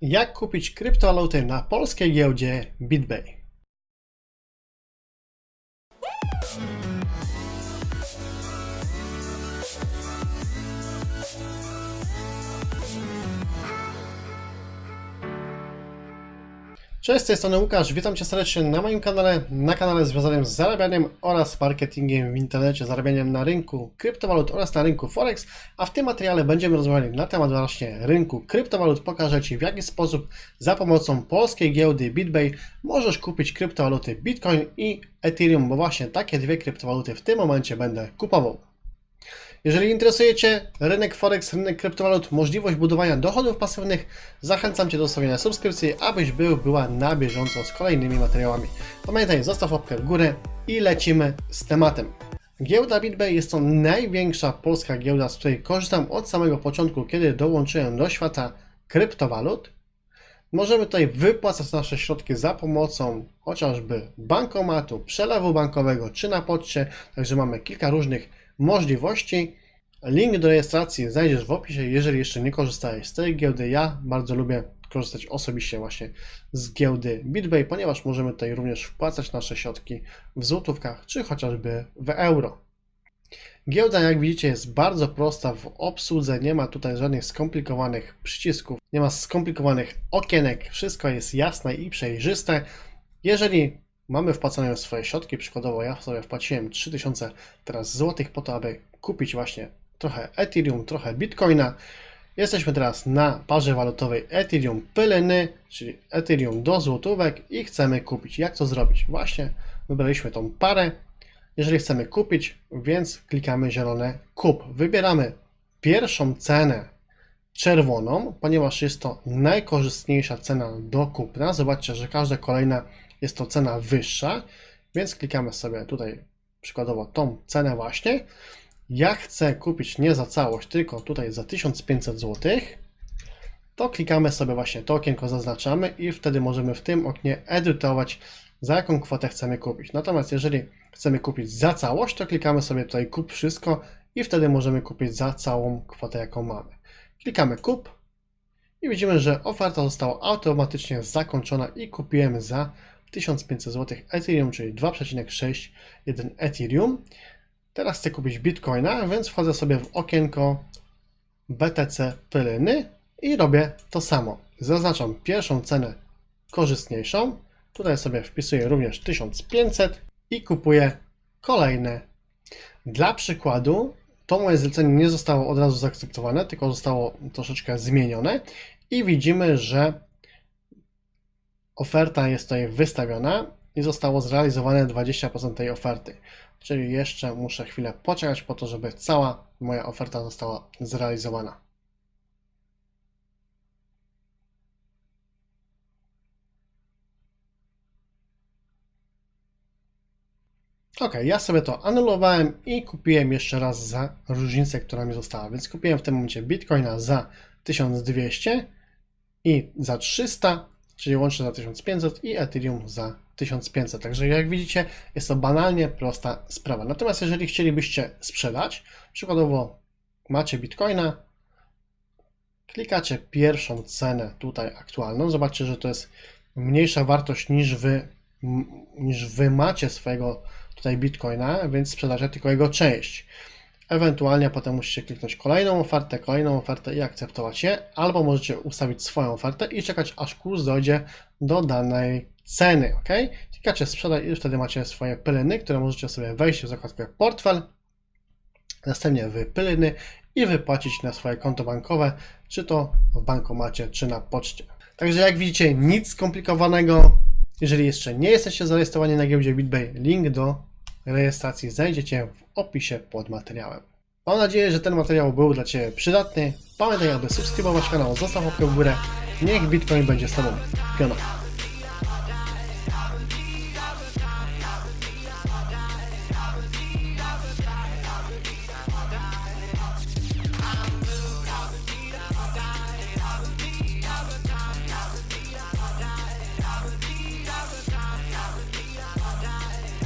Jak kupić kryptowaluty na polskiej giełdzie BitBay? Cześć, z tej strony Łukasz, witam Cię serdecznie na moim kanale, na kanale związanym z zarabianiem oraz marketingiem w internecie, zarabianiem na rynku kryptowalut oraz na rynku Forex, a w tym materiale będziemy rozmawiali na temat właśnie rynku kryptowalut. Pokażę Ci w jaki sposób za pomocą polskiej giełdy BitBay możesz kupić kryptowaluty Bitcoin i Ethereum, bo właśnie takie dwie kryptowaluty w tym momencie będę kupował. Jeżeli interesuje Cię rynek Forex, rynek kryptowalut, możliwość budowania dochodów pasywnych, zachęcam Cię do zostawienia subskrypcji, abyś był, była na bieżąco z kolejnymi materiałami. Pamiętaj, zostaw łapkę w górę i lecimy z tematem. Giełda BitBay jest to największa polska giełda, z której korzystam od samego początku, kiedy dołączyłem do świata kryptowalut. Możemy tutaj wypłacać nasze środki za pomocą chociażby bankomatu, przelewu bankowego czy na poczcie, także mamy kilka różnych możliwości. Link do rejestracji znajdziesz w opisie, jeżeli jeszcze nie korzystałeś z tej giełdy. Ja bardzo lubię korzystać osobiście właśnie z giełdy BitBay, ponieważ możemy tutaj również wpłacać nasze środki w złotówkach czy chociażby w euro. Giełda, jak widzicie, jest bardzo prosta w obsłudze. Nie ma tutaj żadnych skomplikowanych przycisków, nie ma skomplikowanych okienek. Wszystko jest jasne i przejrzyste. Jeżeli mamy wpłacone swoje środki, przykładowo ja sobie wpłaciłem 3000 teraz złotych po to, aby kupić właśnie trochę Ethereum, trochę Bitcoina. Jesteśmy teraz na parze walutowej Ethereum Pyleny, czyli Ethereum do złotówek i chcemy kupić. Jak to zrobić? Właśnie wybraliśmy tą parę. Jeżeli chcemy kupić, więc klikamy zielone kup. Wybieramy pierwszą cenę czerwoną, ponieważ jest to najkorzystniejsza cena do kupna. Zobaczcie, że każda kolejna jest to cena wyższa, więc klikamy sobie tutaj przykładowo tą cenę właśnie. Ja chcę kupić nie za całość, tylko tutaj za 1500 zł. To klikamy sobie właśnie to okienko, zaznaczamy i wtedy możemy w tym oknie edytować, za jaką kwotę chcemy kupić. Natomiast jeżeli chcemy kupić za całość, to klikamy sobie tutaj kup wszystko i wtedy możemy kupić za całą kwotę, jaką mamy. Klikamy kup i widzimy, że oferta została automatycznie zakończona i kupiłem za 1500 zł Ethereum, czyli 2,61 Ethereum. Teraz chcę kupić Bitcoina, więc wchodzę sobie w okienko BTC Pyliny i robię to samo. Zaznaczam pierwszą cenę korzystniejszą. Tutaj sobie wpisuję również 1500 i kupuję kolejne. Dla przykładu, to moje zlecenie nie zostało od razu zaakceptowane, tylko zostało troszeczkę zmienione i widzimy, że oferta jest tutaj wystawiona i zostało zrealizowane 20% tej oferty. Czyli jeszcze muszę chwilę poczekać po to, żeby cała moja oferta została zrealizowana. Ok, ja sobie to anulowałem i kupiłem jeszcze raz za różnicę, która mi została. Więc kupiłem w tym momencie Bitcoina za 1200 i za 300, czyli łącznie za 1500 i Ethereum za 1500. Także jak widzicie, jest to banalnie prosta sprawa. Natomiast jeżeli chcielibyście sprzedać, przykładowo macie Bitcoina, klikacie pierwszą cenę tutaj aktualną, zobaczcie, że to jest mniejsza wartość niż wy, niż wy macie swojego tutaj Bitcoina, więc sprzedacie tylko jego część. Ewentualnie potem musicie kliknąć kolejną ofertę, kolejną ofertę i akceptować je, albo możecie ustawić swoją ofertę i czekać aż kurs dojdzie do danej ceny, ok? Klikacie sprzedaj i wtedy macie swoje pyliny, które możecie sobie wejść w zakładkę portfel, następnie w i wypłacić na swoje konto bankowe, czy to w bankomacie, czy na poczcie. Także jak widzicie, nic skomplikowanego. Jeżeli jeszcze nie jesteście zarejestrowani na giełdzie BitBay, link do rejestracji znajdziecie w opisie pod materiałem. Mam nadzieję, że ten materiał był dla Ciebie przydatny. Pamiętaj, aby subskrybować kanał, zostaw łapkę w górę. Niech Bitcoin będzie z Tobą. Piona.